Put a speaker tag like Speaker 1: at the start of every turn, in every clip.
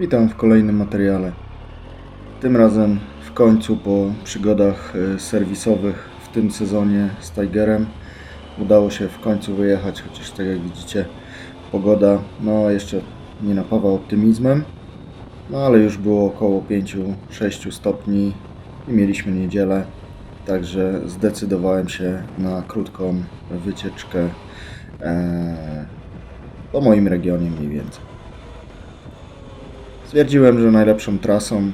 Speaker 1: Witam w kolejnym materiale. Tym razem w końcu po przygodach e, serwisowych w tym sezonie z Tigerem udało się w końcu wyjechać, chociaż tak jak widzicie pogoda no jeszcze nie napawa optymizmem, no ale już było około 5-6 stopni i mieliśmy niedzielę, także zdecydowałem się na krótką wycieczkę e, po moim regionie mniej więcej. Stwierdziłem, że najlepszą trasą,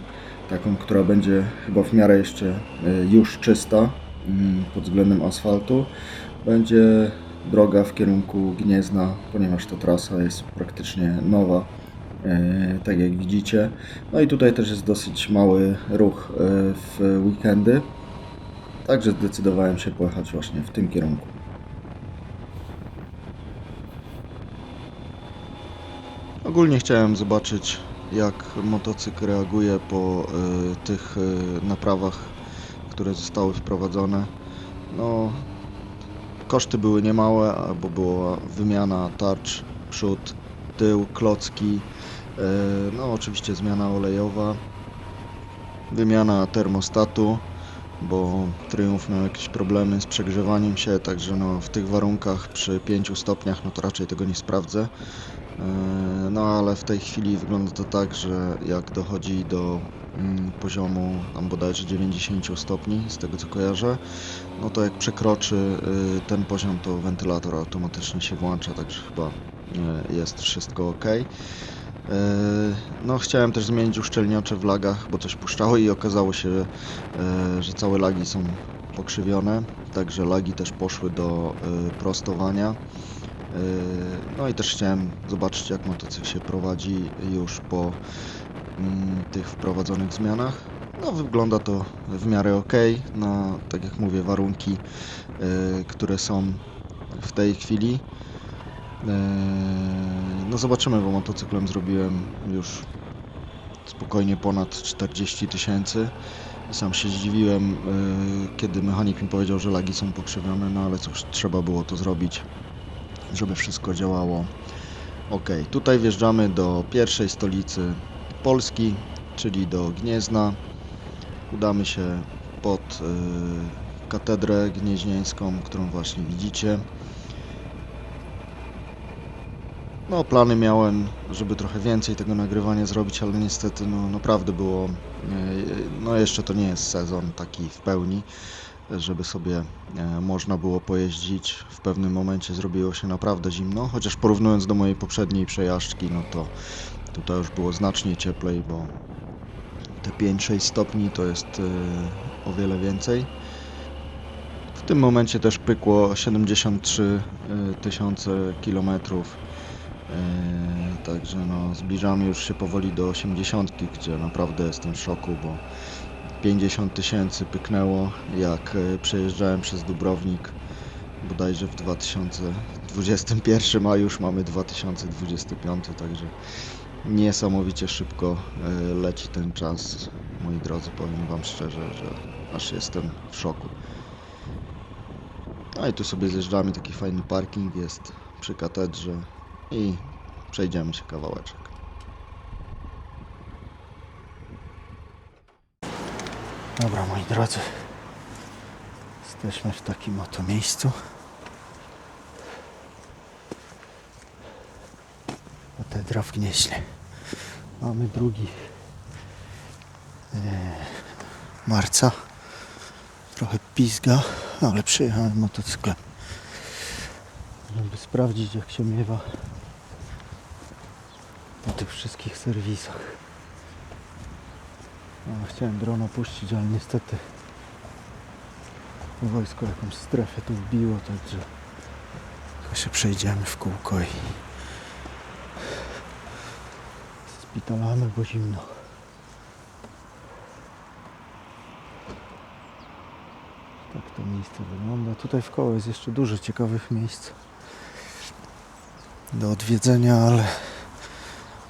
Speaker 1: taką, która będzie chyba w miarę jeszcze y, już czysta mm, pod względem asfaltu, będzie droga w kierunku Gniezna, ponieważ ta trasa jest praktycznie nowa, y, tak jak widzicie. No i tutaj też jest dosyć mały ruch y, w weekendy, także zdecydowałem się pojechać właśnie w tym kierunku. Ogólnie chciałem zobaczyć, jak motocykl reaguje po y, tych y, naprawach, które zostały wprowadzone. No, koszty były niemałe, bo była wymiana tarcz, przód, tył, klocki, y, no oczywiście zmiana olejowa, wymiana termostatu, bo Triumph miał jakieś problemy z przegrzewaniem się, także no, w tych warunkach przy 5 stopniach no to raczej tego nie sprawdzę. Yy, No ale w tej chwili wygląda to tak, że jak dochodzi do mm, poziomu tam bodajże 90 stopni, z tego co kojarzę, no to jak przekroczy y, ten poziom, to wentylator automatycznie się włącza, także chyba y, jest wszystko ok. No chciałem też zmienić uszczelniacze w lagach, bo coś puszczało i okazało się, y, że całe lagi są pokrzywione, także lagi też poszły do y, prostowania. Yy, No i też chciałem zobaczyć jak motocykl się prowadzi już po mm, tych wprowadzonych zmianach. No wygląda to w miarę ok, na tak jak mówię warunki, które są w tej chwili. Yy, No zobaczymy, bo motocyklem zrobiłem już spokojnie ponad 40 tysięcy. Sam się zdziwiłem, yy, kiedy mechanik mi powiedział, że lagi są pokrzywione, no ale cóż, trzeba było to zrobić żeby wszystko działało ok. Tutaj wjeżdżamy do pierwszej stolicy Polski, czyli do Gniezna. Udamy się pod y, katedrę gnieźnieńską, którą właśnie widzicie. No, plany miałem, żeby trochę więcej tego nagrywania zrobić, ale niestety, no, naprawdę było. y, No, jeszcze to nie jest sezon taki w pełni żeby sobie e, można było pojeździć. W pewnym momencie zrobiło się naprawdę zimno, chociaż porównując do mojej poprzedniej przejażdżki, no to tutaj już było znacznie cieplej, bo te 5-6 stopni to jest e, o wiele więcej. W tym momencie też pykło 73 e, tysiące kilometrów. E, Także no, zbliżamy już się powoli do 80, gdzie naprawdę jestem w szoku, bo 50 tysięcy pyknęło, jak e, przejeżdżałem przez Dubrownik bodajże w 2021, a już mamy 2025, także niesamowicie szybko e, leci ten czas. Moi drodzy, powiem Wam szczerze, że aż jestem w szoku. No i tu sobie zjeżdżamy, taki fajny parking jest przy katedrze i przejdziemy się kawałeczek. Dobra, moi drodzy. Jesteśmy w takim oto miejscu. Katedra w Gnieźnie. Mamy drugi e, marca. Trochę pizga, ale przyjechałem motocyklem. Żeby sprawdzić jak się miewa po tych wszystkich serwisach. No, chciałem drona puścić, ale niestety wojsko jakąś strefę tu wbiło, także się przejdziemy w kółko i spitalamy, bo zimno. Tak to miejsce wygląda. Tutaj w koło jest jeszcze dużo ciekawych miejsc do odwiedzenia, ale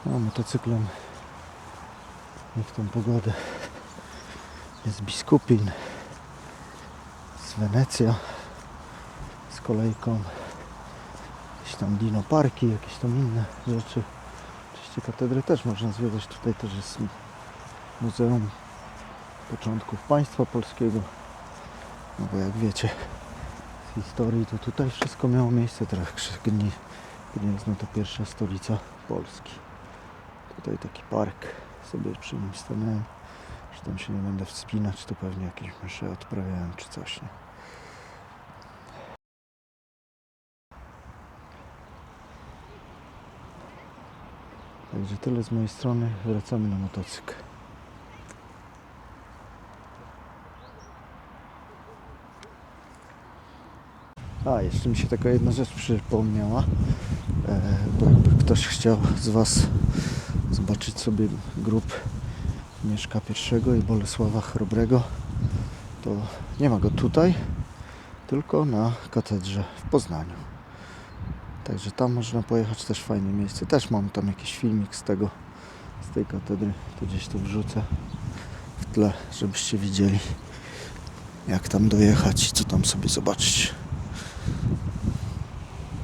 Speaker 1: no, motocyklem w tą pogodę. Jest Biskupin, z Wenecja, z kolejką, jakieś tam dino parki, jakieś tam inne rzeczy. Oczywiście katedry też można zwiedzać. Tutaj też jest Muzeum Początków Państwa Polskiego. No bo jak wiecie z historii, to tutaj wszystko miało miejsce. Teraz Gnie- Gniezno to pierwsza stolica Polski. Tutaj taki park. Sobie przy nim stanąłem. Że tam się nie będę wspinać, to pewnie jakieś msze odprawiałem czy coś. Nie? Także tyle z mojej strony. Wracamy na motocykl. A, jeszcze mi się taka jedna rzecz przypomniała. E, bo jakby ktoś chciał z Was zobaczyć sobie grup Mieszka I i Bolesława Chrobrego, to nie ma go tutaj, tylko na katedrze w Poznaniu. Także tam można pojechać, też fajne miejsce. Też mam tam jakiś filmik z tego, z tej katedry, to gdzieś tu wrzucę w tle, żebyście widzieli jak tam dojechać i co tam sobie zobaczyć.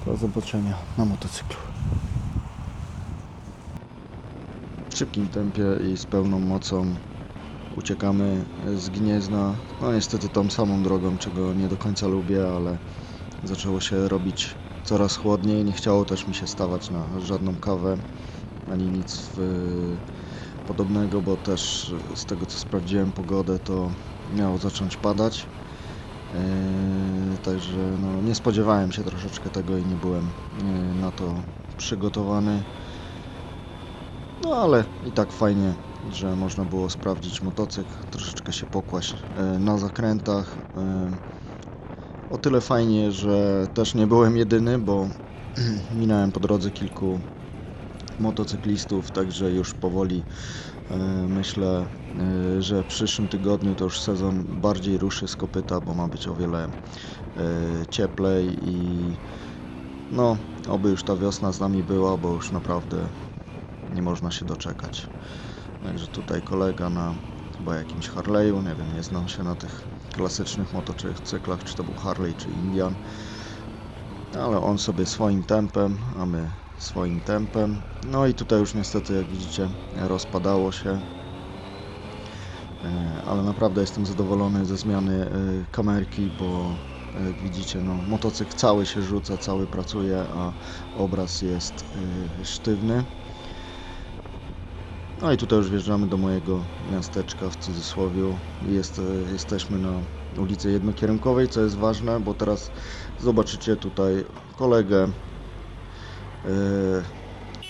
Speaker 1: Do zobaczenia na motocyklu. Szybkim tempie i z pełną mocą uciekamy z Gniezna. No niestety tą samą drogą, czego nie do końca lubię, ale zaczęło się robić coraz chłodniej. Nie chciało też mi się stawać na żadną kawę ani nic w, podobnego, bo też z tego co sprawdziłem pogodę, to miało zacząć padać. Eee, Także no, nie spodziewałem się troszeczkę tego i nie byłem e, na to przygotowany. No ale i tak fajnie, że można było sprawdzić motocykl, troszeczkę się pokłaść e, na zakrętach. E, O tyle fajnie, że też nie byłem jedyny, bo minąłem po drodze kilku motocyklistów, także już powoli e, myślę, że w przyszłym tygodniu to już sezon bardziej ruszy z kopyta, bo ma być o wiele cieplej i no, oby już ta wiosna z nami była, bo już naprawdę nie można się doczekać. Także tutaj kolega na chyba jakimś Harley'u, nie wiem, nie znam się na tych klasycznych motocyklach, czy to był Harley, czy Indian, ale on sobie swoim tempem, a my swoim tempem. No i tutaj już niestety, jak widzicie, rozpadało się. E, Ale naprawdę jestem zadowolony ze zmiany e, kamerki, bo e, jak widzicie, no, motocykl cały się rzuca, cały pracuje, a obraz jest sztywny. No i tutaj już wjeżdżamy do mojego miasteczka w cudzysłowie. Jest, e, jesteśmy na ulicy Jednokierunkowej, co jest ważne, bo teraz zobaczycie tutaj kolegę e,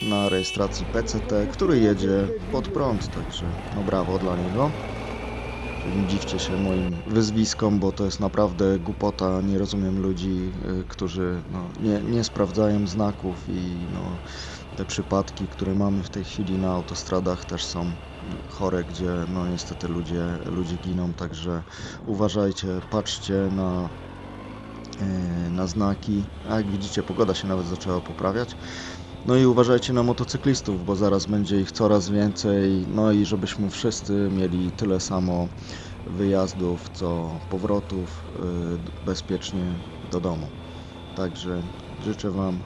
Speaker 1: na rejestracji PCT, który jedzie pod prąd, także no brawo dla niego. Nie dziwcie się moim wyzwiskom, bo to jest naprawdę głupota. Nie rozumiem ludzi, y, którzy no, nie, nie sprawdzają znaków i no, te przypadki, które mamy w tej chwili na autostradach też są chore, gdzie no niestety ludzie, ludzie giną, także uważajcie, patrzcie na, y, na znaki. A jak widzicie, pogoda się nawet zaczęła poprawiać. No i uważajcie na motocyklistów, bo zaraz będzie ich coraz więcej. No i żebyśmy wszyscy mieli tyle samo wyjazdów, co powrotów y, bezpiecznie do domu. Także życzę Wam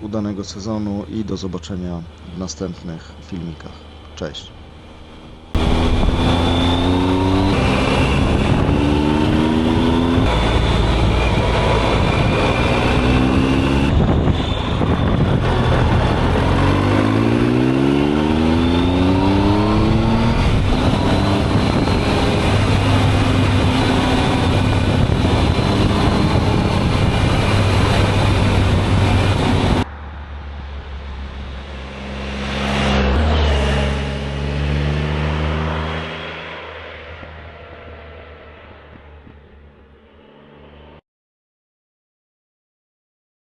Speaker 1: udanego sezonu i do zobaczenia w następnych filmikach. Cześć!